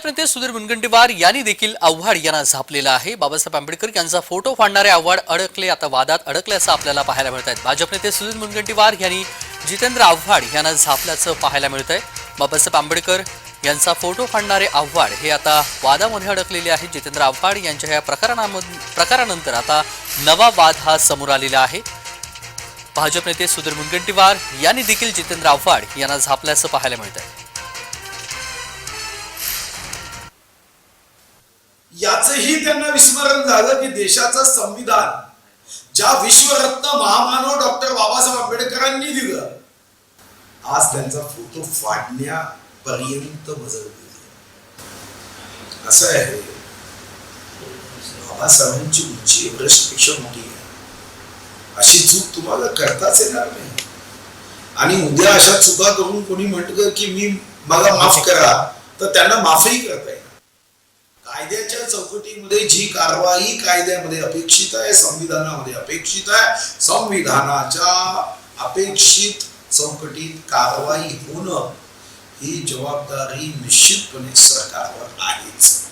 भाजप नेते सुधीर मुनगंटीवार यांनी देखील आव्हाड यांना झापलेला आहे. बाबासाहेब आंबेडकर यांचा फोटो फाडणारे आव्हाड अडकले आता वादात अडकले असं आपल्याला पाहायला मिळत आहेत भाजप नेते सुधीर मुनगंटीवार यांनी जितेंद्र आव्हाड यांना झापल्याचं पाहायला मिळत आहे बाबासाहेब आंबेडकर यांचा फोटो फाडणारे आव्हाड हे आता वादामध्ये अडकलेले आहेत. जितेंद्र आव्हाड यांच्या या प्रकरणामध प्रकारानंतर आता नवा वाद हा समोर आलेला आहे. भाजप नेते सुधीर मुनगंटीवार यांनी देखील जितेंद्र आव्हाड यांना झापल्याचं पाहायला मिळत आहे याचही त्यांना विस्मरण झालं की देशाचं संविधान ज्या विश्वरत्न महामानव डॉक्टर बाबासाहेब आंबेडकरांनी दिलं आज त्यांचा फोटो फाडण्यापर्यंत मजल असं आहे. बाबासाहेबांची उंची एव्हरेस्टपेक्षा मोठी आहे. अशी चूक तुम्हाला करताच येणार नाही. आणि उद्या अशा चुका करून कोणी म्हटलं की मी मला माफ करा तर त्यांना माफही करता येईल. कायद्याच्या चौकटीमध्ये जी कारवाई कायद्यामध्ये अपेक्षित आहे संविधानामध्ये अपेक्षित आहे संविधानाच्या अपेक्षित चौकटीत कारवाई होणं ही जबाबदारी निश्चितपणे सरकारवर आहेच.